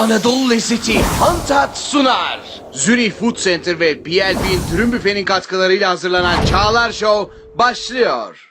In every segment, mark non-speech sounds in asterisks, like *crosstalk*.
Anadolu lezzeti Hantat sunar. Zürih Food Center ve BLB'in Trüm Büfe'nin katkılarıyla hazırlanan Çağlar Show başlıyor.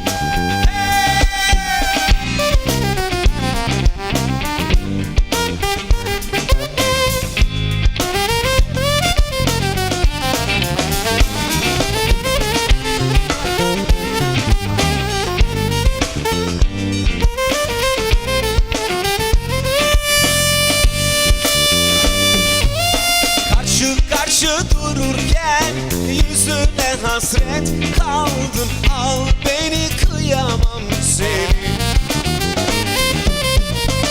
hasret kaldım. Al beni kıyamam seni.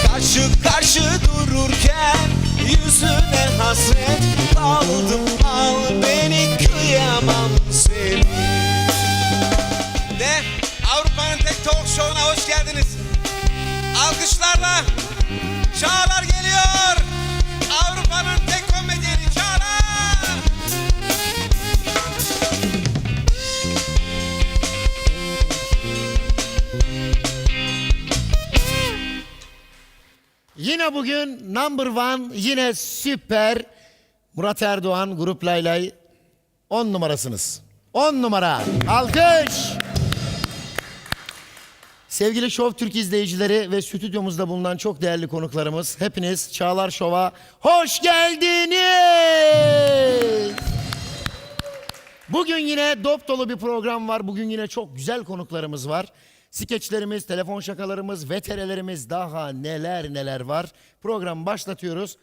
Karşı karşı dururken yüzüne hasret kaldım. Al beni kıyamam seni. De Avrupa'nın tek talk show'una hoş geldiniz. Alkışlarla Çağlar Yine bugün number one, yine süper Murat Erdoğan, Grup Laylay 10 numarasınız. 10 numara. Alkış. Sevgili Şov Türk izleyicileri ve stüdyomuzda bulunan çok değerli konuklarımız, hepiniz Çağlar Şov'a hoş geldiniz. Bugün yine dop dolu bir program var. Bugün yine çok güzel konuklarımız var. Skeçlerimiz, telefon şakalarımız, veterelerimiz daha neler neler var. Programı başlatıyoruz.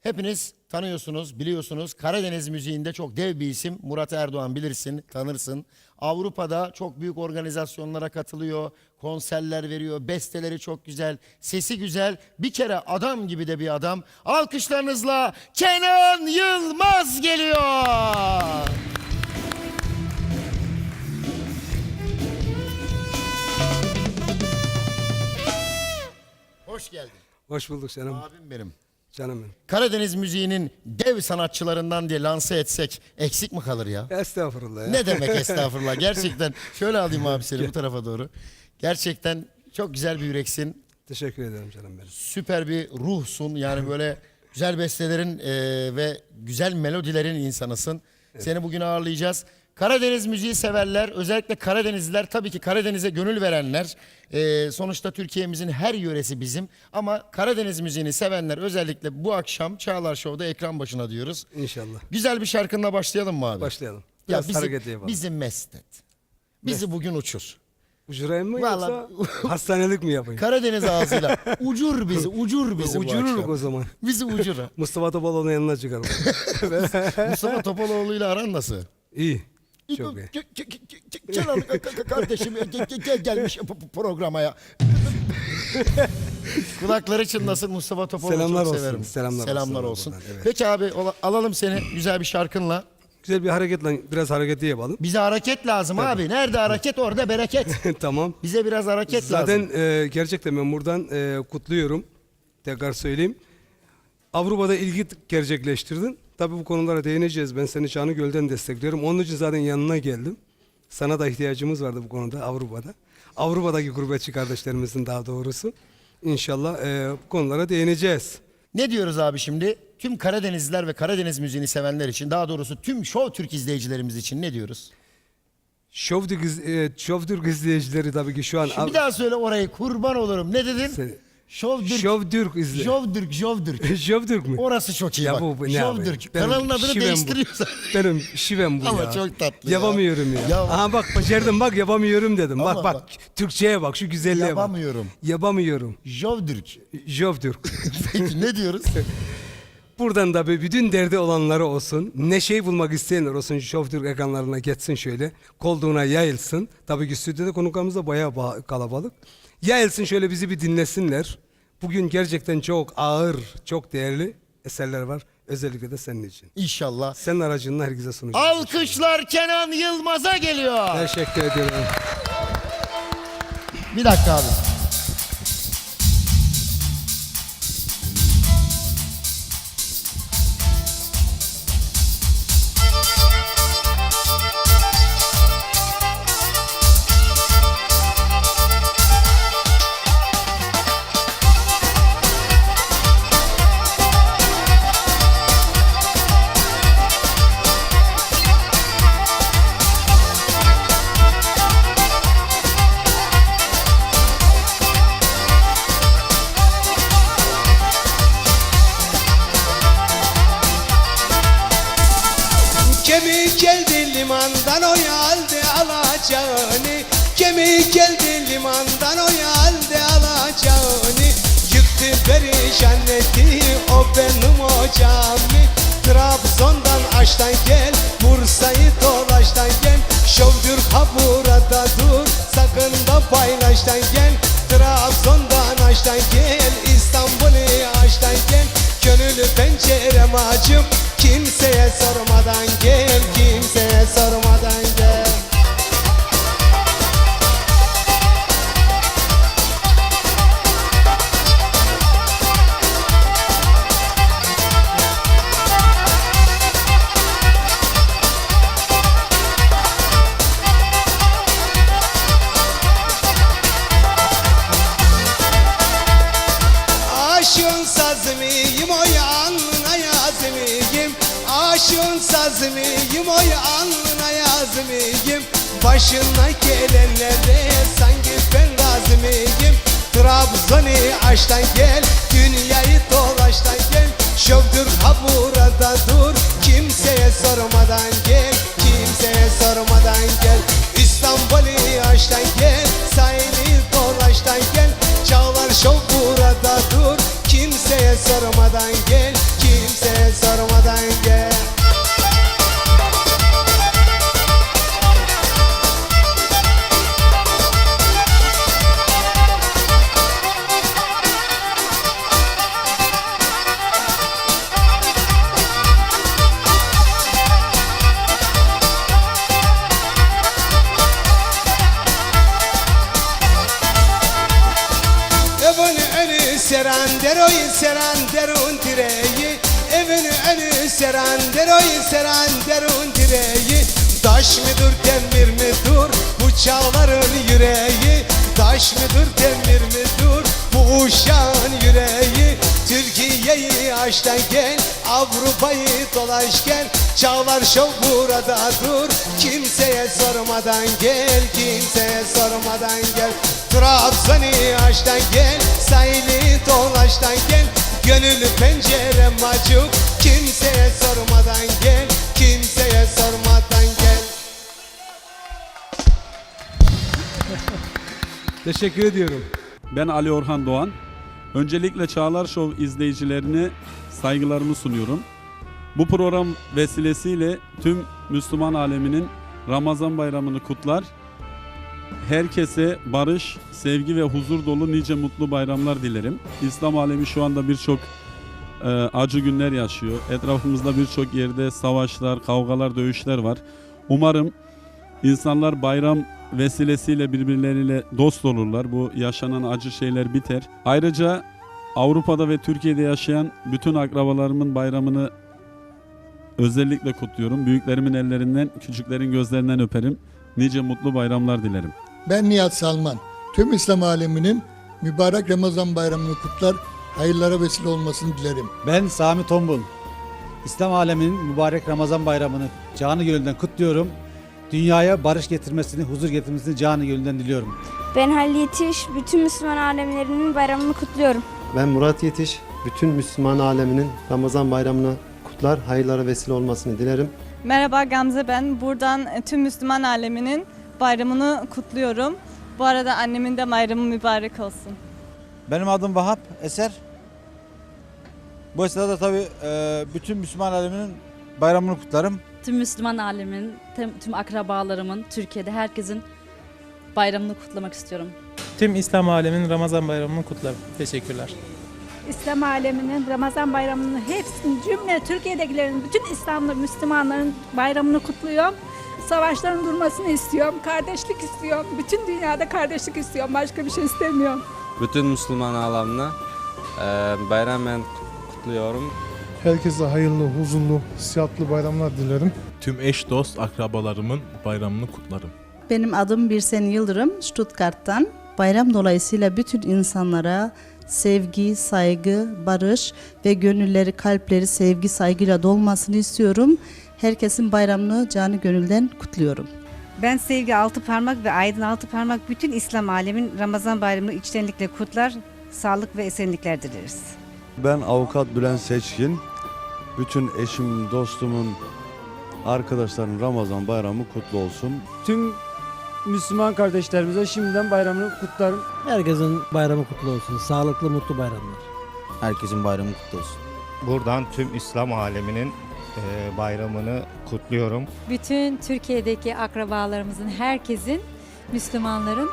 Hepiniz tanıyorsunuz, biliyorsunuz. Karadeniz müziğinde çok dev bir isim. Murat Erdoğan bilirsin, tanırsın. Avrupa'da çok büyük organizasyonlara katılıyor. Konserler veriyor. Besteleri çok güzel. Sesi güzel. Bir kere adam gibi de bir adam. Alkışlarınızla Kenan Yılmaz geliyor. Hoş geldin. Hoş bulduk canım. Abim benim. Canım benim. Karadeniz müziğinin dev sanatçılarından diye lanse etsek eksik mi kalır ya? Estağfurullah ya. Ne demek *laughs* estağfurullah. Gerçekten şöyle alayım abi seni bu tarafa doğru. Gerçekten çok güzel bir yüreksin. Teşekkür ederim canım benim. Süper bir ruhsun. Yani böyle güzel bestelerin e, ve güzel melodilerin insanısın. Seni bugün ağırlayacağız. Karadeniz müziği severler, özellikle Karadenizliler, tabii ki Karadeniz'e gönül verenler. Ee, sonuçta Türkiye'mizin her yöresi bizim. Ama Karadeniz müziğini sevenler özellikle bu akşam Çağlar Show'da ekran başına diyoruz. İnşallah. Güzel bir şarkınla başlayalım mı abi? Başlayalım. Ya Biraz bizi, hareket yapalım. bizi mest et. Bizi bugün uçur. Ucurayım mı Vallahi- yoksa *laughs* hastanelik mi yapayım? Karadeniz ağzıyla *laughs* ucur bizi, ucur bizi bu Ucururuk akşam. o zaman. Bizi ucur. *laughs* Mustafa Topaloğlu'nun yanına çıkarım. Mustafa Topaloğlu'yla aran nasıl? iyi. Çok iyi. Ka- kardeşim gelmiş programa ya. *laughs* Kulakları çınlasın Mustafa Topaloğlu Selamlar çok olsun, severim. selamlar Selamlar olsun olsun. buradan, evet. Peki abi ola- alalım seni güzel bir şarkınla. Güzel bir hareketle biraz hareketi yapalım. Bize hareket lazım abi. Nerede hareket orada bereket. *laughs* tamam. Bize biraz hareket Zaten lazım. e, gerçekten ben buradan e, kutluyorum. Tekrar söyleyeyim. Avrupa'da ilgi gerçekleştirdin. Tabii bu konulara değineceğiz. Ben seni Canı Göl'den destekliyorum. Onun için zaten yanına geldim. Sana da ihtiyacımız vardı bu konuda Avrupa'da. Avrupa'daki gurbetçi kardeşlerimizin daha doğrusu. İnşallah e, bu konulara değineceğiz. Ne diyoruz abi şimdi? Tüm Karadenizliler ve Karadeniz müziğini sevenler için daha doğrusu tüm Show Türk izleyicilerimiz için ne diyoruz? Şovdük, iz- e, Şovdürk izleyicileri tabii ki şu an... Şu bir daha söyle orayı kurban olurum. Ne dedin? Sen- Show Türk. Şovdürk izle. Jovdürk, Jovdürk. *laughs* Şovdürk mü? Orası çok iyi Ya bak. bu- bu ne abi? Jovdürk. Benim Kanalın adını şivem bu. değiştiriyorsan. *laughs* Benim şivem bu Ama ya. çok tatlı ya. Yapamıyorum ya. Ya- Aha bak başardım bak yapamıyorum dedim. Ama bak bak bak. Türkçeye bak şu güzelliğe Yapamıyorum. bak. Yapamıyorum. Jovdürk. Jovdürk. *laughs* Peki ne diyoruz? Buradan da bir bütün derdi olanları olsun. Neşeyi bulmak isteyenler olsun. Jovdürk ekranlarına geçsin şöyle. Kolduğuna yayılsın. Tabii ki stüdyoda konuklarımız da bayağı ba- kalabalık. Yayılsın şöyle bizi bir dinlesinler. Bugün gerçekten çok ağır, çok değerli eserler var. Özellikle de senin için. İnşallah. Senin aracınla herkese sunacağım. Alkışlar Kenan Yılmaz'a geliyor. Teşekkür ediyorum. Bir dakika abi. Alacağını Kemik geldi limandan o yaldı alacağını Yıktı perişan etti. O benim ocağımı Trabzon'dan aştan gel Bursa'yı dolaştan gel Şovdür ha burada dur Sakın da paylaştan gel. Trabzon'dan aştan gel İstanbul'u aştan gel Gönül pencerem açıp Kimseye sormadan gel Kimseye sormadan gel yazımıyım Başına gelenlere sanki ben razımıyım. Trabzon'u aştan gel Dünyayı dolaştan gel. Şovdur ha burada dur Kimseye sormadan gel. Kimseye sormadan gel. İstanbul'u aştan gel Sahili dolaştan gel. Çağlar şov burada dur Kimseye sormadan gel uşağın yüreği Türkiye'yi aştan gel Avrupa'yı dolaş gel Çağlar şov burada dur Kimseye sormadan gel Kimseye sormadan gel Trabzon'u açtan gel Sahili dolaştan gel Gönül pencerem açık Kimseye sormadan gel Kimseye sormadan gel Teşekkür ediyorum. Ben Ali Orhan Doğan. Öncelikle Çağlar Show izleyicilerine saygılarımı sunuyorum. Bu program vesilesiyle tüm Müslüman aleminin Ramazan bayramını kutlar. Herkese barış, sevgi ve huzur dolu nice mutlu bayramlar dilerim. İslam alemi şu anda birçok e, acı günler yaşıyor. Etrafımızda birçok yerde savaşlar, kavgalar, dövüşler var. Umarım insanlar bayram vesilesiyle birbirleriyle dost olurlar. Bu yaşanan acı şeyler biter. Ayrıca Avrupa'da ve Türkiye'de yaşayan bütün akrabalarımın bayramını özellikle kutluyorum. Büyüklerimin ellerinden, küçüklerin gözlerinden öperim. Nice mutlu bayramlar dilerim. Ben Nihat Salman. Tüm İslam aleminin mübarek Ramazan bayramını kutlar, hayırlara vesile olmasını dilerim. Ben Sami Tombul. İslam aleminin mübarek Ramazan bayramını canı gönülden kutluyorum. Dünyaya barış getirmesini, huzur getirmesini canı gönülden diliyorum. Ben Halil Yetiş, bütün Müslüman alemlerinin bayramını kutluyorum. Ben Murat Yetiş, bütün Müslüman aleminin Ramazan bayramını kutlar, hayırlara vesile olmasını dilerim. Merhaba Gamze ben. Buradan e, tüm Müslüman aleminin bayramını kutluyorum. Bu arada annemin de bayramı mübarek olsun. Benim adım Vahap Eser. Bu esnada tabii e, bütün Müslüman aleminin bayramını kutlarım. Tüm Müslüman alemin, tüm, tüm akrabalarımın, Türkiye'de herkesin bayramını kutlamak istiyorum. Tüm İslam aleminin Ramazan bayramını kutlarım. Teşekkürler. İslam aleminin Ramazan bayramını hepsini cümle Türkiye'dekilerin bütün İslamlı Müslümanların bayramını kutluyorum. Savaşların durmasını istiyorum. Kardeşlik istiyorum. Bütün dünyada kardeşlik istiyorum. Başka bir şey istemiyorum. Bütün Müslüman alemine bayram ben kutluyorum. Herkese hayırlı, huzurlu, sıhhatli bayramlar dilerim. Tüm eş dost akrabalarımın bayramını kutlarım. Benim adım Birsen Yıldırım, Stuttgart'tan. Bayram dolayısıyla bütün insanlara sevgi, saygı, barış ve gönülleri, kalpleri sevgi, saygıyla dolmasını istiyorum. Herkesin bayramını canı gönülden kutluyorum. Ben Sevgi Altıparmak ve Aydın Altıparmak bütün İslam alemin Ramazan bayramını içtenlikle kutlar. Sağlık ve esenlikler dileriz. Ben avukat Bülent Seçkin. Bütün eşim, dostumun, arkadaşlarım Ramazan bayramı kutlu olsun. Tüm Müslüman kardeşlerimize şimdiden bayramını kutlarım. Herkesin bayramı kutlu olsun. Sağlıklı, mutlu bayramlar. Herkesin bayramı kutlu olsun. Buradan tüm İslam aleminin bayramını kutluyorum. Bütün Türkiye'deki akrabalarımızın, herkesin, Müslümanların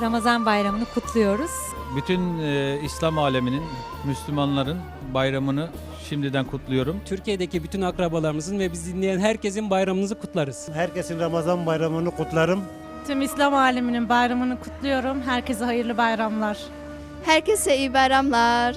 Ramazan bayramını kutluyoruz. Bütün İslam aleminin, Müslümanların bayramını şimdiden kutluyorum. Türkiye'deki bütün akrabalarımızın ve bizi dinleyen herkesin bayramınızı kutlarız. Herkesin Ramazan bayramını kutlarım. Tüm İslam aleminin bayramını kutluyorum. Herkese hayırlı bayramlar. Herkese iyi bayramlar.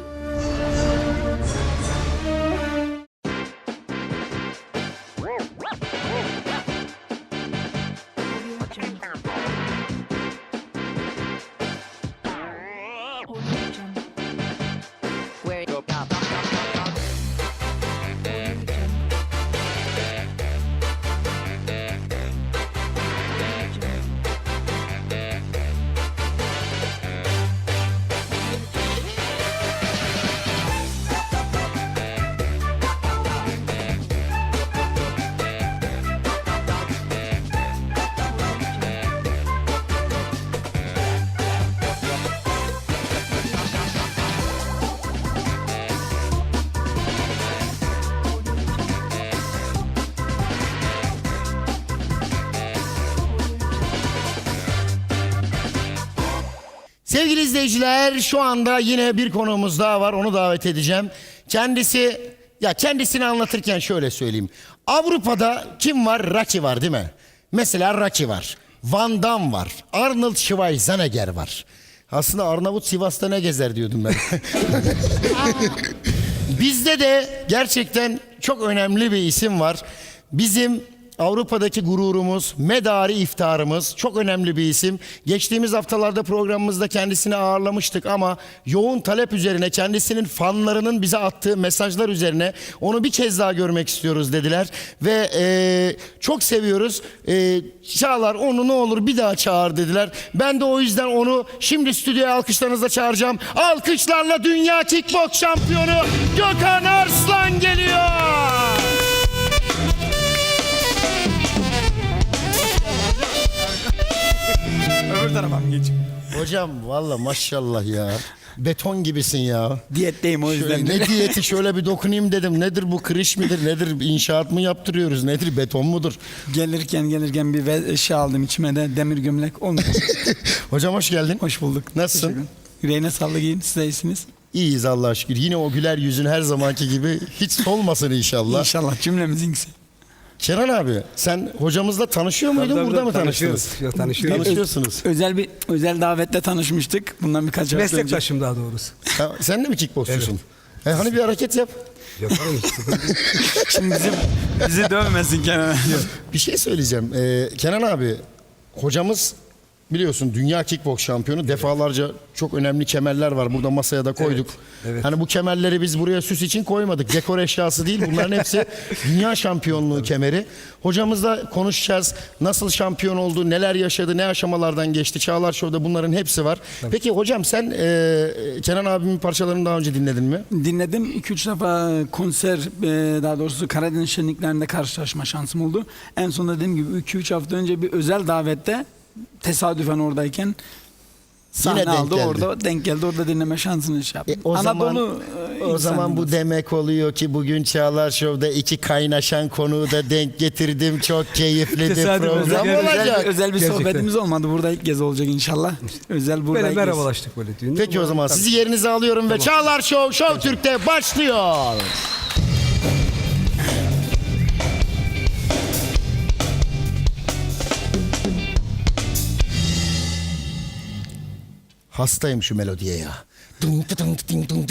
Sevgili izleyiciler şu anda yine bir konuğumuz daha var onu davet edeceğim. Kendisi ya kendisini anlatırken şöyle söyleyeyim. Avrupa'da kim var? Rocky var değil mi? Mesela Rocky var. Van Damme var. Arnold Schwarzenegger var. Aslında Arnavut Sivas'ta ne gezer diyordum ben. *laughs* Bizde de gerçekten çok önemli bir isim var. Bizim Avrupa'daki gururumuz, medarı iftarımız çok önemli bir isim. Geçtiğimiz haftalarda programımızda kendisini ağırlamıştık ama yoğun talep üzerine kendisinin fanlarının bize attığı mesajlar üzerine onu bir kez daha görmek istiyoruz dediler. Ve eee, çok seviyoruz. Eee Çağlar onu ne olur bir daha çağır dediler. Ben de o yüzden onu şimdi stüdyoya alkışlarınızla çağıracağım. Alkışlarla dünya kickbox şampiyonu Gökhan Arslan geliyor. Mı geçeyim? Hocam valla maşallah ya. Beton gibisin ya. Diyetteyim o Şöyle, yüzden. ne diyeti şöyle bir dokunayım dedim. Nedir bu kırış midir nedir inşaat mı yaptırıyoruz nedir beton mudur? Gelirken gelirken bir eşya aldım içime de demir gömlek. Onu *laughs* Hocam hoş geldin. hoş bulduk. Nasılsın? Yüreğine sağlık yiyin. Siz de iyisiniz. İyiyiz Allah'a şükür. Yine o güler yüzün her zamanki gibi hiç solmasın inşallah. İnşallah cümlemizinkisi. Kenan abi sen hocamızla tanışıyor muydun Tabii, tabii, burada mı tabii, tanıştınız? tanışıyoruz. Yok, tanışıyoruz. Tanışıyorsunuz. Özel bir özel davette tanışmıştık. Bundan birkaç hafta önce. Meslektaşım daha doğrusu. Ha, sen de mi kickboksçusun? E, hani bir hareket yap. Yaparım. *laughs* Şimdi bizi, bizi dövmesin Kenan. Bir şey söyleyeceğim. Ee, Kenan abi hocamız biliyorsun dünya kickboks şampiyonu. Defalarca çok önemli kemerler var. Burada masaya da koyduk. evet. Hani bu kemerleri biz buraya süs için koymadık. Dekor eşyası değil. Bunların hepsi *laughs* dünya şampiyonluğu kemeri. Hocamızla konuşacağız. Nasıl şampiyon oldu, neler yaşadı, ne aşamalardan geçti. Çağlar Show'da bunların hepsi var. Peki hocam sen e, Kenan abimin parçalarını daha önce dinledin mi? Dinledim. 2-3 defa konser e, daha doğrusu Karadeniz şenliklerinde karşılaşma şansım oldu. En son dediğim gibi 2-3 hafta önce bir özel davette tesadüfen oradayken sahne denk aldı geldi. orada denk geldi orada dinleme şansını şey yaptım. E, o zaman e, o zaman bu demek oluyor ki bugün Çağlar Show'da iki kaynaşan konuğu da denk getirdim. Çok keyifli bir Tesadüf, program özel- olacak. özel, özel bir Gerçekten. sohbetimiz olmadı. Burada ilk kez olacak inşallah. Özel burada Böyle ilk kez. merhabalaştık böyle düğünde. Peki o zaman sizi yerinize alıyorum ve Çağlar Show Show Türk'te başlıyor. Hastayım şu melodiye ya.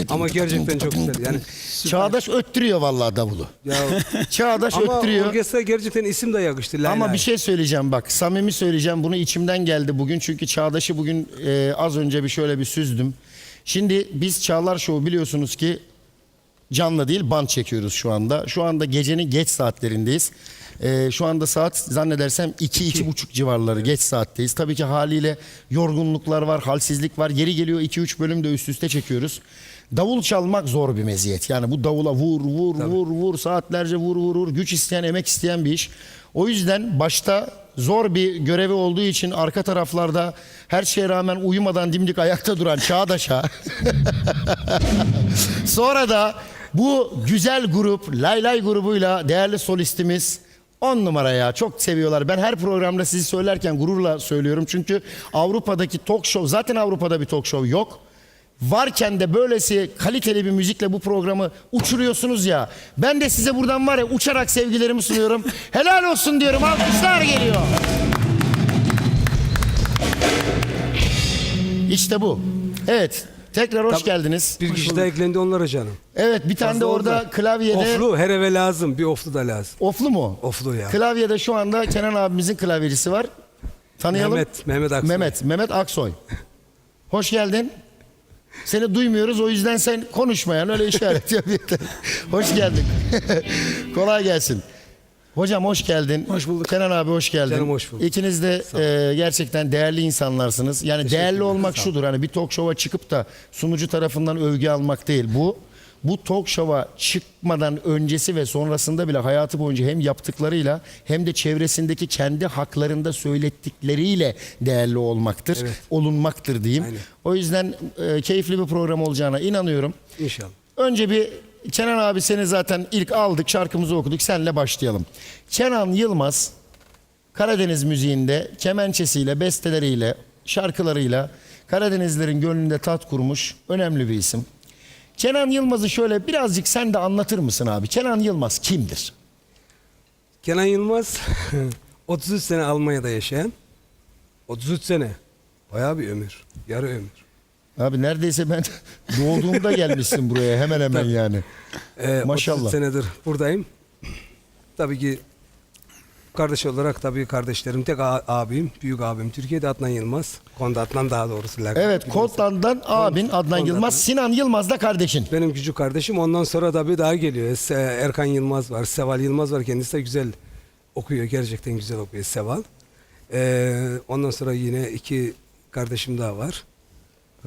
Ama gerçekten çok güzel. Yani Çağdaş öttürüyor vallahi davulu. ya *laughs* Çağdaş ama öttürüyor. orkestra gerçekten isim de yakıştı. Lay Ama lay. bir şey söyleyeceğim bak samimi söyleyeceğim bunu içimden geldi bugün çünkü Çağdaş'ı bugün e, az önce bir şöyle bir süzdüm. Şimdi biz Çağlar Show biliyorsunuz ki canlı değil band çekiyoruz şu anda. Şu anda gecenin geç saatlerindeyiz. E, şu anda saat zannedersem 2-2.30 civarları geç saatteyiz. Tabii ki haliyle yorgunluklar var, halsizlik var. Yeri geliyor 2-3 bölüm de üst üste çekiyoruz. Davul çalmak zor bir meziyet. Yani bu davula vur vur vur vur saatlerce vur vur vur güç isteyen emek isteyen bir iş. O yüzden başta zor bir görevi olduğu için arka taraflarda her şeye rağmen uyumadan dimdik ayakta duran Çağdaş'a *laughs* sonra da bu güzel grup Lay Lay grubuyla değerli solistimiz 10 numara ya çok seviyorlar. Ben her programda sizi söylerken gururla söylüyorum. Çünkü Avrupa'daki talk show zaten Avrupa'da bir talk show yok. Varken de böylesi kaliteli bir müzikle bu programı uçuruyorsunuz ya. Ben de size buradan var ya uçarak sevgilerimi sunuyorum. *laughs* Helal olsun diyorum. Alkışlar geliyor. İşte bu. Evet. Tekrar hoş Tabii. geldiniz. Bir kişi daha eklendi onlara canım. Evet bir tane de orada oldu. klavyede Oflu her eve lazım. Bir oflu da lazım. Oflu mu? Oflu ya. Klavyede şu anda Kenan abimizin klavyecisi var. Tanıyalım. Mehmet, Mehmet Aksoy. Mehmet, Mehmet Aksoy. Hoş geldin. Seni duymuyoruz o yüzden sen konuşmayan öyle işaret yap yeter. *laughs* Hoş geldin. *laughs* Kolay gelsin. Hocam hoş geldin. Hoş bulduk. Kenan abi hoş geldin. Canım hoş bulduk. İkiniz de e, gerçekten değerli insanlarsınız. Yani değerli olmak şudur. Hani bir talk show'a çıkıp da sunucu tarafından övgü almak değil. Bu bu talk show'a çıkmadan öncesi ve sonrasında bile hayatı boyunca hem yaptıklarıyla hem de çevresindeki kendi haklarında söylettikleriyle değerli olmaktır. Evet. Olunmaktır diyeyim. Aynen. O yüzden e, keyifli bir program olacağına inanıyorum. İnşallah. Önce bir Kenan abi seni zaten ilk aldık şarkımızı okuduk senle başlayalım. Kenan Yılmaz Karadeniz müziğinde kemençesiyle, besteleriyle, şarkılarıyla Karadenizlerin gönlünde tat kurmuş önemli bir isim. Kenan Yılmaz'ı şöyle birazcık sen de anlatır mısın abi? Kenan Yılmaz kimdir? Kenan Yılmaz *laughs* 33 sene Almanya'da yaşayan 33 sene. Bayağı bir ömür. Yarı ömür. Abi neredeyse ben *laughs* doğduğumda gelmişsin buraya hemen hemen yani. Ee, Maşallah. 33 senedir buradayım. Tabii ki Kardeş olarak tabii kardeşlerim tek abim, büyük abim Türkiye'de Adnan Yılmaz. Konda Adnan daha doğrusu. Evet. Kodlan'dan abin Adnan Kodlan'dan. Yılmaz. Sinan Yılmaz da kardeşin. Benim küçük kardeşim ondan sonra tabii daha geliyor. Se- Erkan Yılmaz var, Seval Yılmaz var. Kendisi de güzel okuyor. Gerçekten güzel okuyor Seval. Ee, ondan sonra yine iki kardeşim daha var.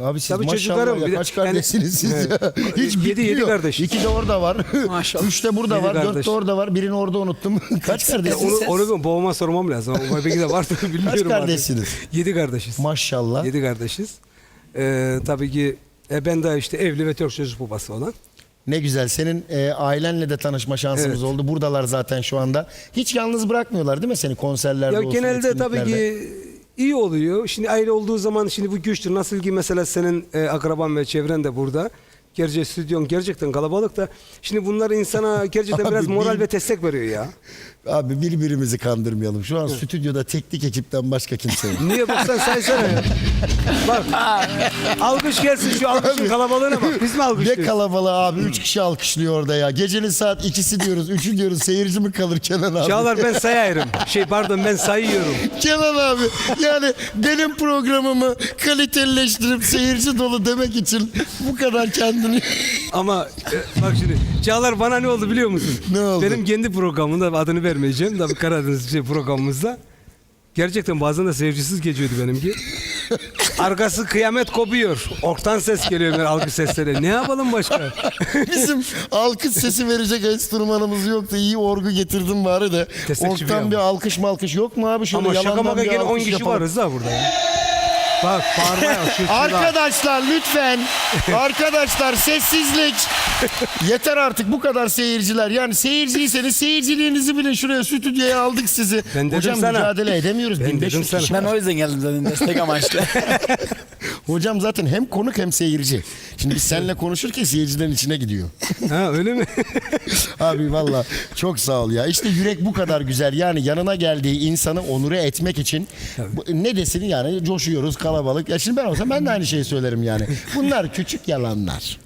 Abi siz Tabii maşallah çocuklarım ya, bir de- kaç kardeşsiniz siz ya? *laughs* Hiç Yedi- yedi bitmiyor. kardeşiz. İki de orada var. *laughs* Maşallah. Üç de burada Yedi var. Dört kardeş. de orada var. Birini orada unuttum. *laughs* kaç Ya kardeşsiniz? onu, onu babama sormam lazım. Ama belki de vardır bilmiyorum. Kaç artık. kardeşsiniz? Yedi kardeşiz. Maşallah. Yedi kardeşiz. Ee, tabii ki e, ben de işte evli ve Türk çocuk babası olan. Ne güzel. Senin e, ailenle de tanışma şansımız Evet. oldu. Buradalar zaten şu anda. Hiç yalnız bırakmıyorlar değil mi seni konserlerde Ya olsun, genelde tabii etkinliklerde? ki iyi oluyor. Şimdi aile olduğu zaman şimdi bu güçtür. Nasıl ki mesela senin e, akraban ve çevren de burada. Gerçi stüdyon gerçekten kalabalık da şimdi bunlar insana *laughs* gerçekten Abi biraz moral bil- ve destek veriyor ya. *laughs* Abi birbirimizi kandırmayalım. Şu an stüdyoda teknik ekipten başka kimse yok. Niye bak sen saysana ya. Bak alkış gelsin şu alkışın kalabalığına bak. Biz mi Ne alkışlıyoruz? kalabalığı abi. Üç kişi alkışlıyor orada ya. Gecenin saat ikisi diyoruz. Üçü diyoruz. Seyirci mi kalır Kenan abi? Çağlar ben sayarım. Şey pardon ben sayıyorum. Kenan abi yani benim programımı kalitelileştirip seyirci dolu demek için bu kadar kendini... Ama e, bak şimdi Çağlar bana ne oldu biliyor musun? Ne oldu? Benim kendi programımda adını vermeyeceğim. Tabii Karadeniz şey programımızda. Gerçekten bazen de seyircisiz geçiyordu benimki. Arkası kıyamet kopuyor. Orktan ses geliyor böyle algı sesleri. Ne yapalım başka? *laughs* Bizim alkış sesi verecek enstrümanımız yoktu. İyi orgu getirdim bari de. Destekçi bir Orktan adam. bir alkış malkış yok mu abi? Şöyle Ama şaka yalandan maka bir gene 10 alkış kişi yapalım. varız da burada ya. Bak şu şurada. Arkadaşlar lütfen. *laughs* Arkadaşlar sessizlik. *laughs* Yeter artık bu kadar seyirciler. Yani seyirciyseniz seyirciliğinizi bilin. Şuraya stüdyoya aldık sizi. Ben dedim Hocam sana. mücadele edemiyoruz. Ben 1500 dedim sana. kişi Ben o yüzden geldim zaten destek amaçlı. *laughs* Hocam zaten hem konuk hem seyirci. Şimdi biz seninle konuşurken seyircilerin içine gidiyor. Ha öyle mi? *laughs* Abi valla çok sağ ol ya. İşte yürek bu kadar güzel. Yani yanına geldiği insanı onure etmek için bu- ne desin yani coşuyoruz kalabalık. Ya şimdi ben olsam ben de aynı şeyi söylerim yani. Bunlar küçük yalanlar.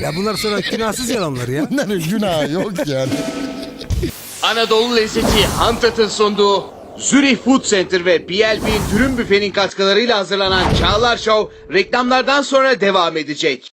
Ya bunlar sonra günahsız yalanlar ya. Bunların günahı yok yani. Anadolu lezzeti Hantat'ın sunduğu Zürih Food Center ve BLB Dürüm Büfe'nin katkılarıyla hazırlanan Çağlar Show reklamlardan sonra devam edecek.